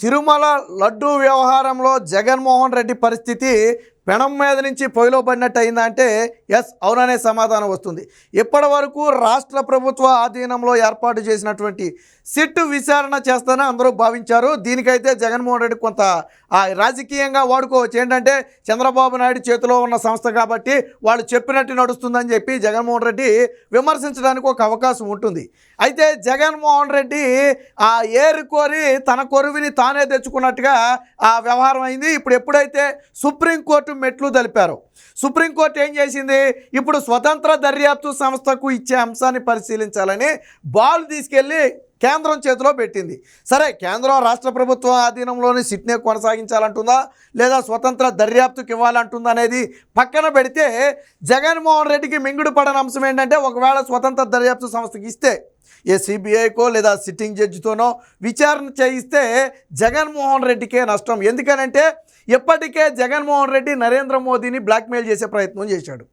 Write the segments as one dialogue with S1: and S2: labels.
S1: తిరుమల లడ్డూ వ్యవహారంలో జగన్మోహన్ రెడ్డి పరిస్థితి పెనం మీద నుంచి పొయ్యిలో పడినట్టు అయిందంటే ఎస్ అవుననే సమాధానం వస్తుంది. ఇప్పటి వరకు రాష్ట్ర ప్రభుత్వ ఆధీనంలో ఏర్పాటు చేసినటువంటి సిట్టు విచారణ చేస్తానని అందరూ భావించారు. దీనికైతే జగన్మోహన్ రెడ్డి కొంత రాజకీయంగా వాడుకోవచ్చు. ఏంటంటే చంద్రబాబు నాయుడు చేతిలో ఉన్న సంస్థ కాబట్టి వాళ్ళు చెప్పినట్టు నడుస్తుందని చెప్పి జగన్మోహన్ రెడ్డి విమర్శించడానికి ఒక అవకాశం ఉంటుంది. అయితే జగన్మోహన్ రెడ్డి ఆ ఏరు కోరి తన కొరువిని తానే తెచ్చుకున్నట్టుగా ఆ వ్యవహారం అయింది. ఇప్పుడు ఎప్పుడైతే సుప్రీంకోర్టు మెట్లు తెలిపారు సుప్రీంకోర్టు ఏం చేసింది? ఇప్పుడు స్వతంత్ర దర్యాప్తు సంస్థకు ఇచ్చే అంశాన్ని పరిశీలించాలని బాల్ తీసుకెళ్ళి కేంద్రం చేతిలో పెట్టింది. సరే కేంద్రం రాష్ట్ర ప్రభుత్వం ఆధీనంలోని సిట్నే కొనసాగించాలంటుందా? లేదా స్వతంత్ర దర్యాప్తుకి ఇవ్వాలంటుందా అనేది పక్కన పెడితే జగన్మోహన్ రెడ్డికి మింగుడు పడని అంశం ఏంటంటే ఒకవేళ స్వతంత్ర దర్యాప్తు సంస్థకి ఇస్తే ఏ సిబిఐకో లేదా సిట్టింగ్ జడ్జితోనో విచారణ చేయిస్తే జగన్మోహన్ రెడ్డికే నష్టం. ఎందుకనంటే ఇప్పటికే జగన్మోహన్ రెడ్డి నరేంద్ర మోదీని బ్లాక్మెయిల్ చేసే ప్రయత్నం చేశాడు.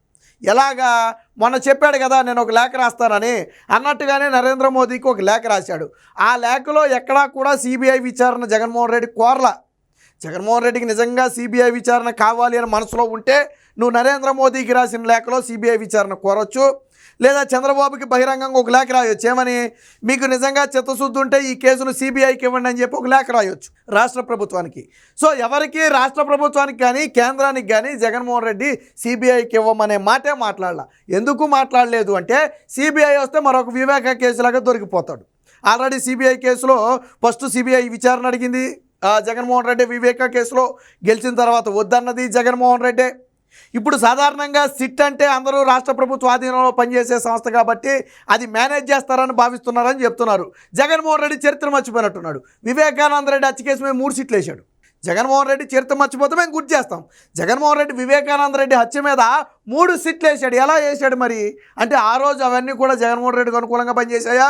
S1: ఎలాగా? మొన్న చెప్పాడు కదా నేను ఒక లేఖ రాస్తానని. అన్నట్టుగానే నరేంద్ర మోదీకి ఒక లేఖ రాశాడు. ఆ లేఖలో ఎక్కడా కూడా సిబిఐ విచారణ జగన్మోహన్ రెడ్డి కోరల. జగన్మోహన్ రెడ్డికి నిజంగా సిబిఐ విచారణ కావాలి అని మనసులో ఉంటే నువ్వు నరేంద్ర మోదీకి రాసిన లేఖలో సిబిఐ విచారణ కోరొచ్చు. లేదా చంద్రబాబుకి బహిరంగంగా ఒక లేఖ రాయొచ్చు. ఏమని? మీకు నిజంగా చిత్తశుద్ధి ఉంటే ఈ కేసును సిబిఐకి ఇవ్వండి అని చెప్పి ఒక లేఖ రాయొచ్చు రాష్ట్ర ప్రభుత్వానికి. సో ఎవరికి? రాష్ట్ర ప్రభుత్వానికి కానీ కేంద్రానికి కానీ జగన్మోహన్ రెడ్డి సిబిఐకి ఇవ్వమనే మాటే మాట్లాడాల. ఎందుకు మాట్లాడలేదు అంటే సిబిఐ వస్తే మరొక వివేక కేసులాగా దొరికిపోతాడు. ఆల్రెడీ సిబిఐ కేసులో ఫస్ట్ సిబిఐ విచారణ అడిగింది. జగన్మోహన్ రెడ్డి వివేక కేసులో గెలిచిన తర్వాత వద్దన్నది జగన్మోహన్ రెడ్డి. ఇప్పుడు సాధారణంగా సిట్ అంటే అందరూ రాష్ట్ర ప్రభుత్వ ఆధీనంలో పనిచేసే సంస్థ కాబట్టి అది మేనేజ్ చేస్తారని భావిస్తున్నారని చెప్తున్నారు. జగన్మోహన్ రెడ్డి చరిత్ర మర్చిపోయినట్టున్నాడు. వివేకానంద రెడ్డి హత్య కేసు మీద మూడు సిట్లు వేశాడు. జగన్మోహన్ రెడ్డి చరిత్ర మర్చిపోతే మేము గుర్తు చేస్తాం. జగన్మోహన్ రెడ్డి వివేకానంద రెడ్డి హత్య మీద మూడు సిట్లు వేశాడు. ఎలా వేశాడు మరి? అంటే ఆ రోజు అవన్నీ కూడా జగన్మోహన్ రెడ్డికి అనుకూలంగా పనిచేశాయా?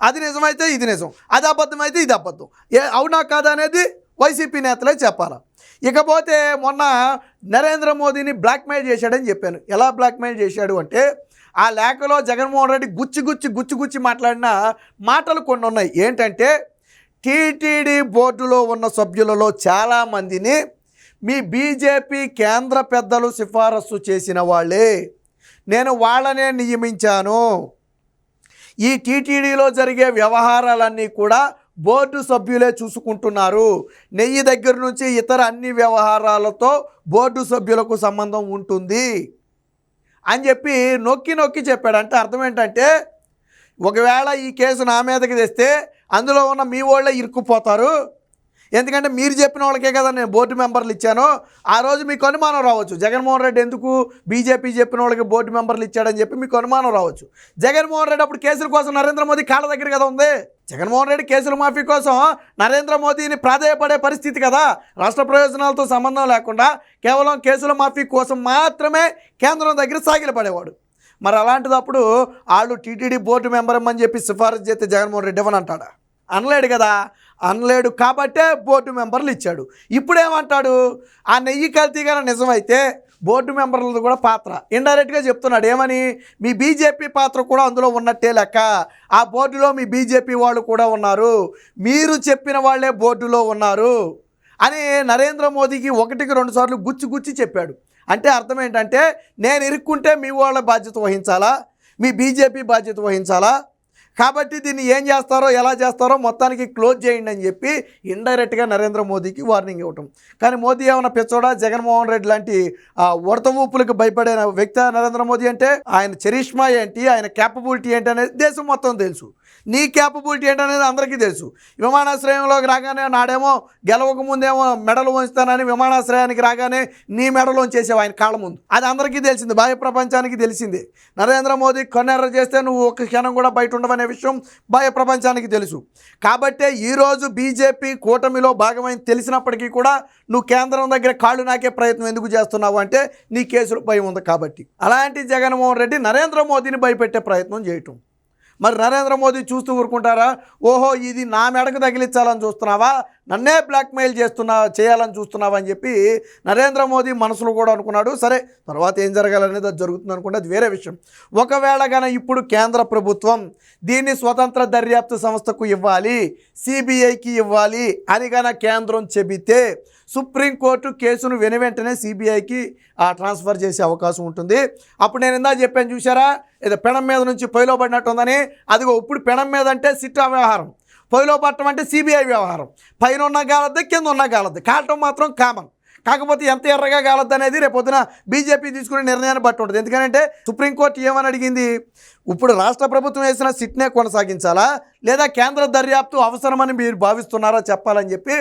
S1: అది నిజమైతే ఇది నిజం. అది అబద్ధం అయితే ఇది అబద్ధం. ఏ అవునా కాదా అనేది వైసీపీ నేతలే చెప్పాలి. ఇకపోతే మొన్న నరేంద్ర మోదీని బ్లాక్మెయిల్ చేశాడని చెప్పాను. ఎలా బ్లాక్మెయిల్ చేశాడు అంటే ఆ లేఖలో జగన్మోహన్ రెడ్డి గుచ్చి గుచ్చి గుచ్చి గుచ్చి మాట్లాడిన మాటలు కొన్ని ఉన్నాయి. ఏంటంటే టీటీడీ బోర్డులో ఉన్న సభ్యులలో చాలామందిని మీ బీజేపీ కేంద్ర పెద్దలు సిఫారసు చేసిన వాళ్ళే. నేను వాళ్ళనే నియమించాను. ఈ టీటీడీలో జరిగే వ్యవహారాలన్నీ కూడా బోర్డు సభ్యులే చూసుకుంటున్నారు. నెయ్యి దగ్గర నుంచి ఇతర అన్ని వ్యవహారాలతో బోర్డు సభ్యులకు సంబంధం ఉంటుంది. అని చెప్పి నొక్కి నొక్కి చెప్పాడు అంటే అర్థం ఏంటంటే ఒకవేళ ఈ కేసు నా మీదకి తెస్తే అందులో ఉన్న మీ వాళ్ళే ఇరుక్కుపోతారు. ఎందుకంటే మీరు చెప్పిన వాళ్ళకే కదా నేను బోర్డు మెంబర్లు ఇచ్చాను. ఆ రోజు మీకు అనుమానం రావచ్చు. జగన్మోహన్ రెడ్డి ఎందుకు బీజేపీ చెప్పిన వాళ్ళకి బోర్డు మెంబర్లు ఇచ్చాడని చెప్పి మీకు అనుమానం రావచ్చు. జగన్మోహన్ రెడ్డి అప్పుడు కేసుల కోసం నరేంద్ర మోదీ కాళ్ళ దగ్గర కదా ఉంది. జగన్మోహన్ రెడ్డి కేసుల మాఫీ కోసం నరేంద్ర మోదీని ప్రాధాయపడే పరిస్థితి కదా. రాష్ట్ర ప్రయోజనాలతో సంబంధం లేకుండా కేవలం కేసుల మాఫీ కోసం మాత్రమే కేంద్రం దగ్గర సాగిలపడేవాడు మరి అలాంటిదప్పుడు వాళ్ళు టీటీడీ బోర్డు మెంబర్ అని చెప్పి సిఫారసు చేస్తే జగన్మోహన్ రెడ్డి ఇవ్వనంటాడా? అనలేడు కదా. అనలేడు కాబట్టే బోర్డు మెంబర్లు ఇచ్చాడు. ఇప్పుడేమంటాడు? ఆ నెయ్యి కల్తీ కానీ నిజమైతే బోర్డు మెంబర్లది కూడా పాత్ర. ఇండైరెక్ట్గా చెప్తున్నాడు ఏమని? మీ బీజేపీ పాత్ర కూడా అందులో ఉన్నట్టే లెక్క. ఆ బోర్డులో మీ బీజేపీ వాళ్ళు కూడా ఉన్నారు. మీరు చెప్పిన వాళ్ళే బోర్డులో ఉన్నారు. అని నరేంద్ర మోదీకి ఒకటికి రెండు సార్లు గుచ్చి గుచ్చి చెప్పాడు. అంటే అర్థం ఏంటంటే నేను ఇరుక్కుంటే మీ వాళ్ళ బాధ్యత వహించాలా? మీ బీజేపీ బాధ్యత వహించాలా? కాబట్టి దీన్ని ఏం చేస్తారో ఎలా చేస్తారో మొత్తానికి క్లోజ్ చేయండి అని చెప్పి ఇండైరెక్ట్గా నరేంద్ర మోదీకి వార్నింగ్ ఇవ్వటం. కానీ మోదీ ఏమైనా పిచ్చోడా? జగన్మోహన్ రెడ్డి లాంటి ఉడత ఊపులకు భయపడే వ్యక్తి నరేంద్ర మోదీ అంటే ఆయన చరిష్మా ఏంటి? ఆయన క్యాపబిలిటీ ఏంటి అనేది దేశం మొత్తం తెలుసు. నీ క్యాపబిలిటీ ఏంటనేది అందరికీ తెలుసు. విమానాశ్రయంలోకి రాగానే నాడేమో గెలవక ముందేమో మెడలు వంచుతానని విమానాశ్రయానికి రాగానే నీ మెడలో వంచేసావు ఆయన కాళ్ళ ముందు. అది అందరికీ తెలిసింది. బాహ్య ప్రపంచానికి తెలిసిందే. నరేంద్ర మోదీ కన్నెర్ర చేస్తే నువ్వు ఒక క్షణం కూడా బయట ఉండవనే విషయం బాహ్య ప్రపంచానికి తెలుసు. కాబట్టే ఈరోజు బీజేపీ కూటమిలో భాగమైన తెలిసినప్పటికీ కూడా నువ్వు కేంద్రం దగ్గర కాళ్ళు నాకే ప్రయత్నం ఎందుకు చేస్తున్నావు అంటే నీ కేసులు భయం ఉంది కాబట్టి. అలాంటి జగన్మోహన్ రెడ్డి నరేంద్ర మోదీని భయపెట్టే ప్రయత్నం చేయటం. మరి నరేంద్ర మోదీ చూస్తూ ఊరుకుంటారా? ఓహో ఇది నా మెడకు తగిలించాలని చూస్తున్నావా? నన్నే బ్లాక్మెయిల్ చేస్తున్నా చేయాలని చూస్తున్నావా అని చెప్పి నరేంద్ర మోదీ మనసులో కూడా అనుకున్నాడు. సరే తర్వాత ఏం జరగాలనేది అది జరుగుతుంది అనుకుంటే అది వేరే విషయం. ఒకవేళ కానీ ఇప్పుడు కేంద్ర ప్రభుత్వం దీన్ని స్వతంత్ర దర్యాప్తు సంస్థకు ఇవ్వాలి సిబిఐకి ఇవ్వాలి అని కానీ కేంద్రం చెబితే సుప్రీంకోర్టు కేసును వెను వెంటనే సిబిఐకి ట్రాన్స్ఫర్ చేసే అవకాశం ఉంటుంది. అప్పుడు నేను ఇందా చెప్పాను చూసారా ఏదో పెణం మీద నుంచి పొయ్యిలో పడినట్టు ఉందని. అదిగో ఇప్పుడు పెణం మీద అంటే సిట్టా వ్యవహారం. పొయ్యిలో పట్టడం అంటే సిబిఐ వ్యవహారం. పైన ఉన్న గాలద్ది కింద ఉన్న కాలద్దు కాటం మాత్రం కామన్ కాకపోతే ఎంత ఎర్రగా కాలద్దు అనేది రేపు పొద్దున బీజేపీ తీసుకునే నిర్ణయాన్ని బట్టి ఉంటుంది. ఎందుకంటే సుప్రీంకోర్టు ఏమని అడిగింది? ఇప్పుడు రాష్ట్ర ప్రభుత్వం వేసిన సిట్నే కొనసాగించాలా? లేదా కేంద్ర దర్యాప్తు అవసరమని మీరు భావిస్తున్నారా చెప్పాలని చెప్పి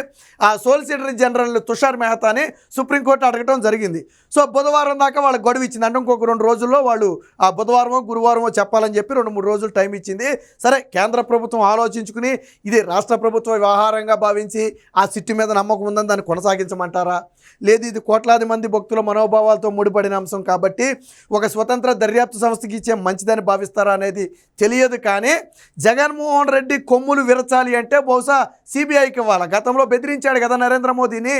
S1: ఆ సోలిసిటర్ జనరల్ తుషార్ మెహతాని సుప్రీంకోర్టు అడగటం జరిగింది. సో బుధవారం దాకా వాళ్ళకి గడువు ఇచ్చింది. అంటే ఇంకొక రెండు రోజుల్లో వాళ్ళు ఆ బుధవారమో గురువారమో చెప్పాలని చెప్పి రెండు మూడు రోజులు టైం ఇచ్చింది. సరే కేంద్ర ప్రభుత్వం ఆలోచించుకుని ఇది రాష్ట్ర ప్రభుత్వ వ్యవహారంగా భావించి ఆ సిట్టు మీద నమ్మకం ఉందని దాన్ని కొనసాగించమంటారా? లేదు ఇది కోట్లాది మంది భక్తుల మనోభావాలతో ముడిపడిన అంశం కాబట్టి ఒక స్వతంత్ర దర్యాప్తు సంస్థకి ఇచ్చే మంచిదని భావిస్తారు? అనేది తెలియదు కానీ జగన్మోహన్ రెడ్డి కొమ్ములు విరచాలి అంటే బహుశా సిబిఐకి ఇవ్వాలి? గతంలో బెదిరించాడు కదా నరేంద్ర మోదీని.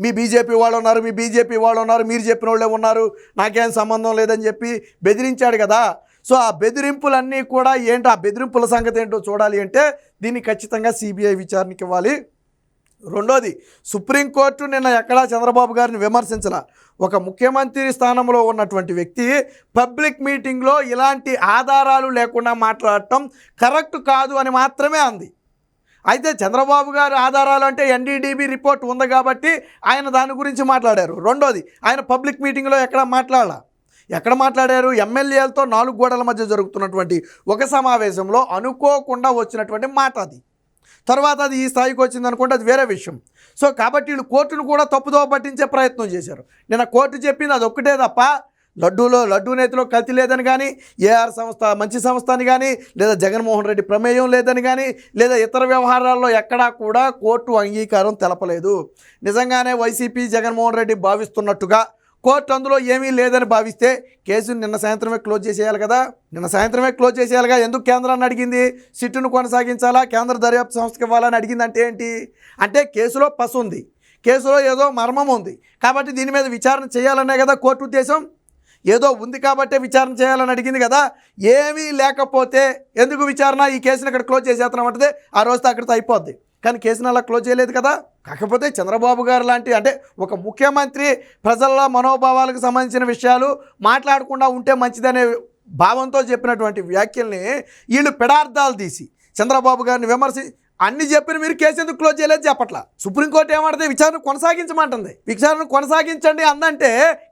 S1: మీ బీజేపీ వాళ్ళు ఉన్నారు మీ బీజేపీ వాళ్ళు ఉన్నారు మీరు చెప్పిన వాళ్ళే ఉన్నారు నాకేం సంబంధం లేదని చెప్పి బెదిరించాడు కదా. సో ఆ బెదిరింపులన్నీ కూడా ఏంటో ఆ బెదిరింపుల సంగతి ఏంటో చూడాలి అంటే దీన్ని ఖచ్చితంగా సిబిఐ విచారణకి ఇవ్వాలి. రెండోది సుప్రీంకోర్టు నిన్న ఎక్కడా చంద్రబాబు గారిని విమర్శించలా. ఒక ముఖ్యమంత్రి స్థానంలో ఉన్నటువంటి వ్యక్తి పబ్లిక్ మీటింగ్లో ఇలాంటి ఆధారాలు లేకుండా మాట్లాడటం కరెక్ట్ కాదు అని మాత్రమే అంది. అయితే చంద్రబాబు గారి ఆధారాలు అంటే ఎన్డీడీబీ రిపోర్ట్ ఉంది కాబట్టి ఆయన దాని గురించి మాట్లాడారు. రెండోది ఆయన పబ్లిక్ మీటింగ్లో ఎక్కడ మాట్లాడాల? ఎక్కడ మాట్లాడారు? ఎమ్మెల్యేలతో నాలుగు గోడల మధ్య జరుగుతున్నటువంటి ఒక సమావేశంలో అనుకోకుండా వచ్చినటువంటి మాట అది. తర్వాత అది ఈ స్థాయికి వచ్చింది అనుకుంటే అది వేరే విషయం. సో కాబట్టి వీళ్ళు కోర్టును కూడా తప్పుదోవ పట్టించే ప్రయత్నం చేశారు. నిన్న కోర్టు చెప్పింది అది ఒక్కటే తప్ప లడ్డూలో లడ్డూ నేతిలో కల్తీ లేదని కానీ ఏఆర్ సంస్థ మంచి సంస్థ అని కానీ లేదా జగన్మోహన్ రెడ్డి ప్రమేయం లేదని కానీ లేదా ఇతర వ్యవహారాల్లో ఎక్కడా కూడా కోర్టు అంగీకారం తెలపలేదు. నిజంగానే వైసీపీ జగన్మోహన్ రెడ్డి భావిస్తున్నట్టుగా కోర్టు అందులో ఏమీ లేదని భావిస్తే కేసును నిన్న సాయంత్రమే క్లోజ్ చేసేయాలి కదా? నిన్న సాయంత్రమే క్లోజ్ చేసేయాలిగా? ఎందుకు కేంద్రాన్ని అడిగింది? సిట్టును కొనసాగించాలా? కేంద్ర దర్యాప్తు సంస్థకి ఇవ్వాలని అడిగింది అంటే ఏంటి? అంటే కేసులో పసు ఉంది. కేసులో ఏదో మర్మం ఉంది. కాబట్టి దీని మీద విచారణ చేయాలనే కదా కోర్టు ఉద్దేశం? ఏదో ఉంది కాబట్టే విచారణ చేయాలని అడిగింది కదా? ఏమీ లేకపోతే ఎందుకు విచారణ? ఈ కేసుని ఇక్కడ క్లోజ్ చేసేస్తున్నామంటే ఆ రోజుతో అక్కడితో అయిపోద్ది. కానీ కేసుని అలా క్లోజ్ చేయలేదు కదా? కాకపోతే చంద్రబాబు గారు లాంటి అంటే ఒక ముఖ్యమంత్రి ప్రజల మనోభావాలకు సంబంధించిన విషయాలు మాట్లాడకుండా ఉంటే మంచిదనే భావంతో చెప్పినటువంటి వ్యాఖ్యల్ని వీళ్ళు పెడార్థాలు తీసి చంద్రబాబు గారిని విమర్శి అన్ని చెప్పిన మీరు కేసు ఎందుకు క్లోజ్ చేయలేదు చెప్పట్లా? సుప్రీంకోర్టు ఏమంటుంది? విచారణ కొనసాగించమంటుంది. విచారణ కొనసాగించండి అందంటే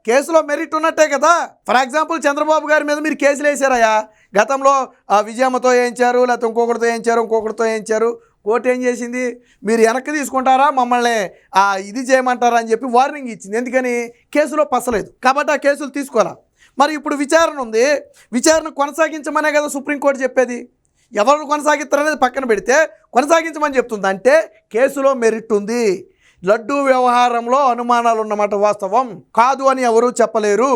S1: కేసులో మెరిట్ ఉన్నట్టే కదా? ఫర్ ఎగ్జాంపుల్ చంద్రబాబు గారి మీద మీరు కేసులు వేసారయ్యా గతంలో ఆ విజయమ్మతో వేయించారు లేకపోతే ఇంకొకరితో వేయించారు ఇంకొకరితో వేయించారు. కోర్టు ఏం చేసింది? మీరు వెనక్కి తీసుకుంటారా? మమ్మల్ని ఇది చేయమంటారా అని చెప్పి వార్నింగ్ ఇచ్చింది. ఎందుకని? కేసులో పసలేదు. కాబట్టి ఆ కేసులు తీసుకోవాలా? మరి ఇప్పుడు విచారణ ఉంది. విచారణ కొనసాగించమనే కదా సుప్రీంకోర్టు చెప్పేది. ఎవరు కొనసాగిస్తారనేది పక్కన పెడితే కొనసాగించమని చెప్తుంది. అంటే కేసులో మెరిట్ ఉంది. లడ్డూ వ్యవహారంలో అనుమానాలు ఉన్నమాట వాస్తవం. కాదు అని ఎవరూ చెప్పలేరు.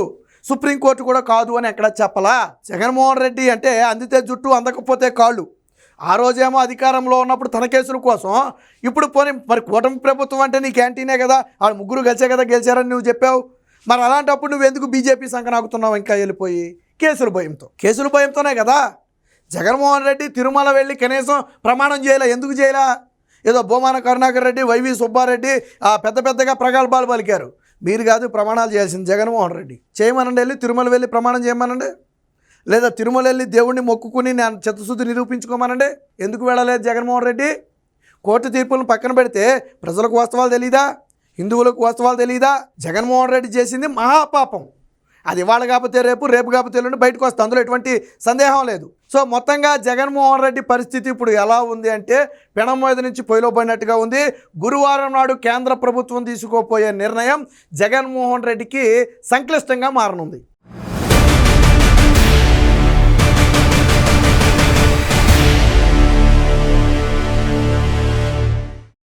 S1: సుప్రీంకోర్టు కూడా కాదు అని ఎక్కడ చెప్పలా? జగన్మోహన్ రెడ్డి అంటే అందితే జుట్టు అందకపోతే కాళ్ళు. ఆ రోజేమో అధికారంలో ఉన్నప్పుడు తన కేసుల కోసం ఇప్పుడు పోనీ మరి కూటమి ప్రభుత్వం అంటే నీ క్యాంటీనే కదా ఆ ముగ్గురు గెలిచే కదా గెలిచారని నువ్వు చెప్పావు. మరి అలాంటప్పుడు నువ్వు ఎందుకు బీజేపీ సంకనాగుతున్నావు ఇంకా వెళ్ళిపోయి? కేసుల భయంతో. కేసుల భయంతోనే కదా. జగన్మోహన్ రెడ్డి తిరుమల వెళ్ళి కనీసం ప్రమాణం చేయలే ఎందుకు చేయలే? ఏదో భూమాన కరుణాకర్ రెడ్డి వైవి సుబ్బారెడ్డి ఆ పెద్ద పెద్దగా ప్రగల్భాలు పలికారు. మీరు కాదు ప్రమాణాలు చేయాల్సింది జగన్మోహన్ రెడ్డి. చేయమనండి వెళ్ళి తిరుమల వెళ్ళి ప్రమాణం చేయమనండి. లేదా తిరుమల వెళ్ళి దేవుణ్ణి మొక్కుకుని నేను చిత్తశుద్ధి నిరూపించుకోమనండి? ఎందుకు వెళ్ళలేదు జగన్మోహన్ రెడ్డి? కోర్టు తీర్పులను పక్కన పెడితే ప్రజలకు వాస్తవాలు తెలీదా? హిందువులకు వాస్తవాలు తెలీదా? జగన్మోహన్ రెడ్డి చేసింది మహాపాపం. అది ఇవాళ కాకపోతే రేపు రేపు కాకపోతే ఎల్లుండి బయటకు వస్తుంది అందులో ఎటువంటి సందేహం లేదు. సో మొత్తంగా జగన్మోహన్ రెడ్డి పరిస్థితి ఇప్పుడు ఎలా ఉంది అంటే పెనం మీద నుంచి పొయ్యిలో పడినట్టుగా ఉంది. గురువారం నాడు కేంద్ర ప్రభుత్వం తీసుకోపోయే నిర్ణయం జగన్మోహన్ రెడ్డికి సంక్లిష్టంగా మారనుంది.